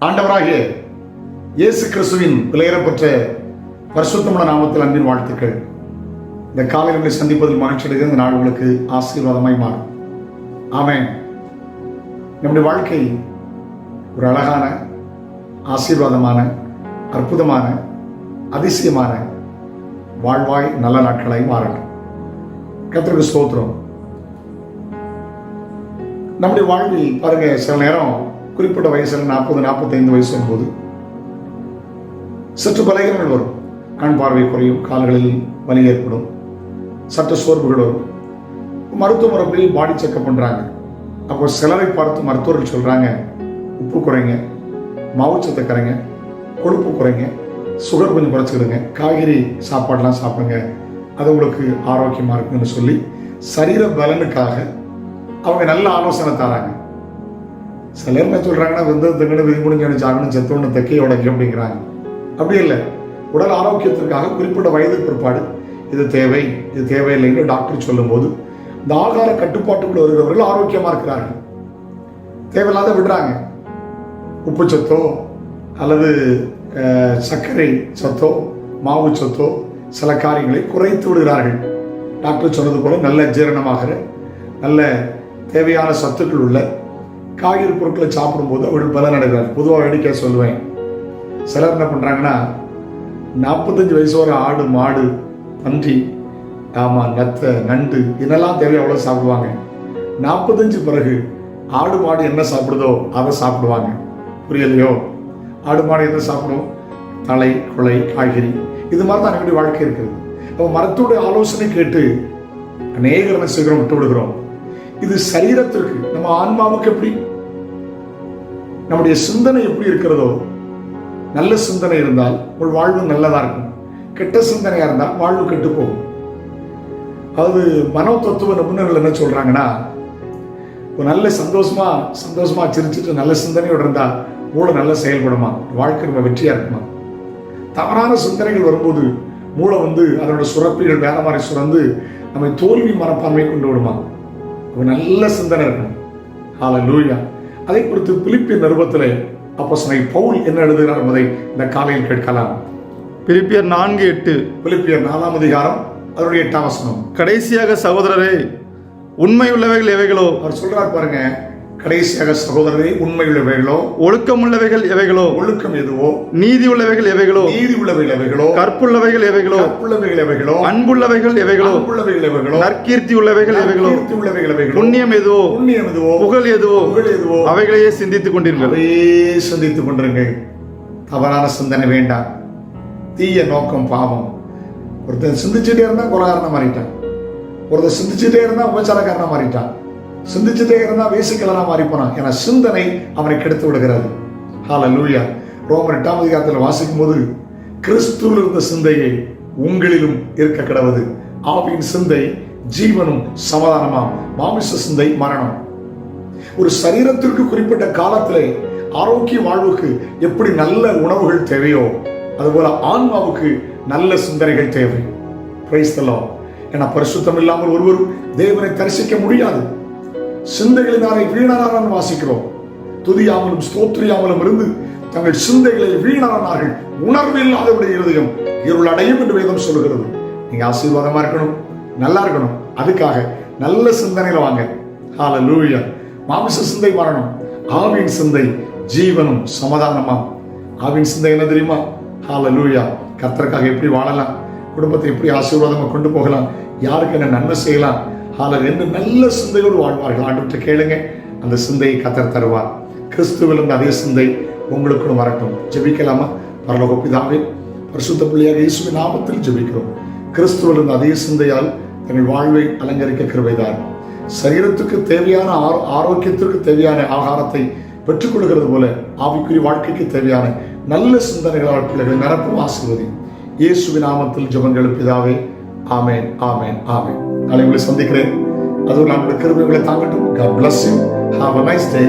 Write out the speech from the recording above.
ஆண்டவராக இயேசு கிறிஸ்துவின் விலையேறப்பட்ட பரிசுத்தமுள்ள நாமத்தில் அன்பின் வாழ்த்துக்கள். இந்த காலையில் சந்திப்பதில் மகிழ்ச்சி அடைகிறது இந்த நாள் உங்களுக்கு ஆசீர்வாதமாய் மாறும். ஆமென். நம்முடைய வாழ்க்கை ஒரு அழகான ஆசீர்வாதமான அற்புதமான அதிசயமான வாழ்வாய் நல்ல நாட்களாய் மாறட்டும். கர்த்தருக்கு ஸ்தோத்திரம். நம்முடைய வாழ்வில் பாருங்க சில நேரம் குறிப்பிட்ட வயசுல நாற்பது நாற்பத்தைந்து வயசு போது சற்று பலகீனங்கள் வரும். கண் பார்வை குறையும் கால்களில் வலி ஏற்படும் சற்று சோர்வுகள் வரும். மருத்துவ முறையில் பாடி செக்கப் பண்றாங்க. அப்போ சிலரை பார்த்து மருத்துவர்கள் சொல்கிறாங்க உப்பு குறைங்க மாவுச்சத்தை கரைங்க கொழுப்பு குறைங்க சுகர் கொஞ்சம் குறைச்சிக்கிடுங்க காய்கறி சாப்பாடுலாம் சாப்பிடுங்க அது உங்களுக்கு ஆரோக்கியமாக இருக்குன்னு சொல்லி சரீர பலனுக்காக அவங்க நல்ல ஆலோசனை தராங்க. சிலர் என்ன சொல்கிறாங்கன்னா வெந்தது தங்கன்னு விதி முடிஞ்சு சாகணும் செத்தோன்னு தைக்கையை உடைக்கும் அப்படிங்கிறாங்க. அப்படி இல்லை. உடல் ஆரோக்கியத்திற்காக குறிப்பிட்ட வயது பிற்பாடு இது தேவை இது தேவையில்லைன்னு டாக்டர் சொல்லும்போது இந்த ஆகார கட்டுப்பாட்டுக்குள் வருகிறவர்கள் ஆரோக்கியமாக இருக்கிறார்கள். தேவையில்லாத விடுறாங்க. உப்பு சத்தோ அல்லது சர்க்கரை சத்தோ மாவு சத்தோ சில காரியங்களை குறைத்து விடுகிறார்கள். டாக்டர் சொன்னது போல நல்ல ஜீரணமாகிற நல்ல தேவையான சத்துக்கள் உள்ள காய்கறி பொருட்களை சாப்பிடும்போது அவர்கள் பலன் அடைகிறார் பொதுவாக வேடிக்கை சொல்லுவேன். சிலர் என்ன பண்ணுறாங்கன்னா நாற்பத்தஞ்சு வயசு வர ஆடு மாடு பன்றி ஆமா நத்தை நண்டு இதெல்லாம் தேவை அவ்வளோ சாப்பிடுவாங்க? நாற்பத்தஞ்சு பிறகு ஆடு மாடு என்ன சாப்பிடுதோ அதை சாப்பிடுவாங்க. புரியலையோ? ஆடு மாடு என்ன சாப்பிடும்? தலை குலை காய்கறி. இது மாதிரி தான் என்னுடைய வாழ்க்கை இருக்குது அப்போ மரத்துடைய ஆலோசனை கேட்டு அநேகர் என்ன செய்கிறோம்? விட்டு விடுகிறோம். இது சரீரத்திற்கு நம்ம ஆன்மாவுக்கு எப்படி? நம்முடைய சிந்தனை எப்படி இருக்கிறதோ நல்ல சிந்தனை இருந்தால் உங்கள் வாழ்வு நல்லதா இருக்கும். கெட்ட சிந்தனையா இருந்தால் வாழ்வு கெட்டு போகும். அதாவது மனோ தத்துவ நிபுணர்கள் என்ன சொல்றாங்கன்னா ஒரு நல்ல சந்தோஷமா சந்தோஷமா சிரிச்சிட்டு நல்ல சிந்தனையோடு இருந்தால் மூளை நல்லா செயல்படுமா? வாழ்க்கை நம்ம வெற்றியா இருக்குமா? தவறான சிந்தனைகள் வரும்போது மூளை வந்து அதனோட சுரப்பிகள் வேற மாதிரி சுரந்து நம்மை தோல்வி மனப்பான்மை கொண்டு விடுமா? ஒரு நல்ல சிந்தனை இருக்கணும். ஹால லூயா அதை குறித்து பிலிப்பிய நிருபத்திலே அப்போ பவுல் என்ன எழுதுகிறார் என்பதை இந்த காலையில் கேட்கலாம். பிலிப்பியர் நான்கு எட்டு. பிலிப்பியர் நாலாம் அதிகாரம் அதனுடைய எட்டாம் கடைசியாக சகோதரரே உண்மையுள்ளவைகள் எவைகளோ? அவர் சொல்றார் பாருங்க கடைசியாக சகோதரரே உண்மையுள்ளவைகளோ? ஒழுக்கமுள்ளவைகள் எவைகளோ? ஒழுக்கம் எதுவோ? நீதி உள்ளவைகள் எவைகளோ? நீதி உள்ளவைகள் எவைகளோ? கற்புள்ளவைகள் எவைகளோ? கற்புள்ளவைகள் எவைகளோ? அன்புள்ளவைகள் எவைகளோ? அன்புள்ளவைகள் எவைகளோ? நற்கீர்த்தி உள்ளவைகள் எவைகளோ? உள்ளவைகள் எவைகளோ? புண்ணியம் எதுவோ? புண்ணியம் எதுவோ? புகழ் எதுவோ? புகழ் எதுவோ? அவைகளையே சிந்தித்துக் கொண்டிருங்கள். சிந்தித்துக் கொண்டிருங்கள். தவறான சிந்தனை வேண்டாம். தீய நோக்கம் பாவம். ஒருத்தன் சிந்திச்சுட்டே இருந்தா கொலகாரனா மாறிட்டான். ஒருத்தன் சிந்திச்சுட்டே இருந்தா உபச்சாரக்காரனா மாறிட்டான். சிந்திச்சுட்டே இருந்தா வேசிக்கலனா மாறி போனான். ஏன்னா சிந்தனை அவனை கெடுத்து விடுகிறது. ஹால லூயா ரோமர் எட்டாம் அதிகாரத்தில் வாசிக்கும் போது கிறிஸ்துவில் இருந்த சிந்தையை உங்களிலும் இருக்க கிடவது. ஆவியின் சிந்தை ஜீவனும் சமாதானமாம் மாமிச சிந்தை மரணம். ஒரு சரீரத்திற்கு குறிப்பிட்ட காலத்திலே ஆரோக்கிய வாழ்வுக்கு எப்படி நல்ல உணவுகள் தேவையோ அதுபோல ஆன்மாவுக்கு நல்ல சிந்தனைகள் தேவை. பிரைஸ்தலோ ஏன்னா பரிசுத்தம் இல்லாமல் ஒருவரும் தேவனை தரிசிக்க முடியாது. சிந்தைகளினாலே வீணரான வாசிக்கிறோம். துதியாமலும் ஸ்தோத்ரியாமலும் இருந்து தங்கள் சிந்தைகளை வீணரானார்கள் உணர்வு இல்லாதவருடைய இருதயம் இருள் அடையும் என்று வேதம் சொல்கிறது நீங்க ஆசீர்வாதமா இருக்கணும் நல்லா இருக்கணும். அதுக்காக நல்ல சிந்தனையில வாங்க. ஹால லூயா மாமிச சிந்தை வரணும் ஆவின் சிந்தை ஜீவனும் சமாதானமா? ஆவின் சிந்தை என்ன தெரியுமா? ஹால லூயா கத்தருக்காக எப்படி வாழலாம்? குடும்பத்தை எப்படி ஆசீர்வாதமா கொண்டு போகலாம்? யாருக்கு என்ன நன்மை செய்யலாம்? ஆலர் என்று நல்ல சிந்தையோடு வாழ்வார்கள். ஆண்டு கேளுங்க. அந்த சிந்தையை கத்தர் தருவார். கிறிஸ்துவில் இருந்த அதே சிந்தை உங்களுக்கும் வரட்டும். ஜெபிக்கலாமா? பரலோக பிதாவே பரிசுத்த பிள்ளையாக இயேசுவை நாமத்தில் ஜெபிக்கிறோம். கிறிஸ்துவில் இருந்த அதே சிந்தையால் தங்கள் வாழ்வை அலங்கரிக்க கிருவைதான் சரீரத்துக்கு தேவையான ஆரோ- ஆரோக்கியத்திற்கு தேவையான ஆகாரத்தை பெற்றுக்கொள்கிறது போல ஆவிக்குரிய வாழ்க்கைக்கு தேவையான நல்ல சிந்தனைகளால் பிள்ளைகளை நிரப்பும் ஆசிர்வதி. இயேசுவின் நாமத்தில் ஜபங்கள் பிதாவே ஆமேன் ஆமேன் ஆமேன் நாளை உங்களை சந்திக்கிறேன் அதுவும் நம்முடைய கிருபைகளை தாங்கட்டும் God bless you. Have a nice day.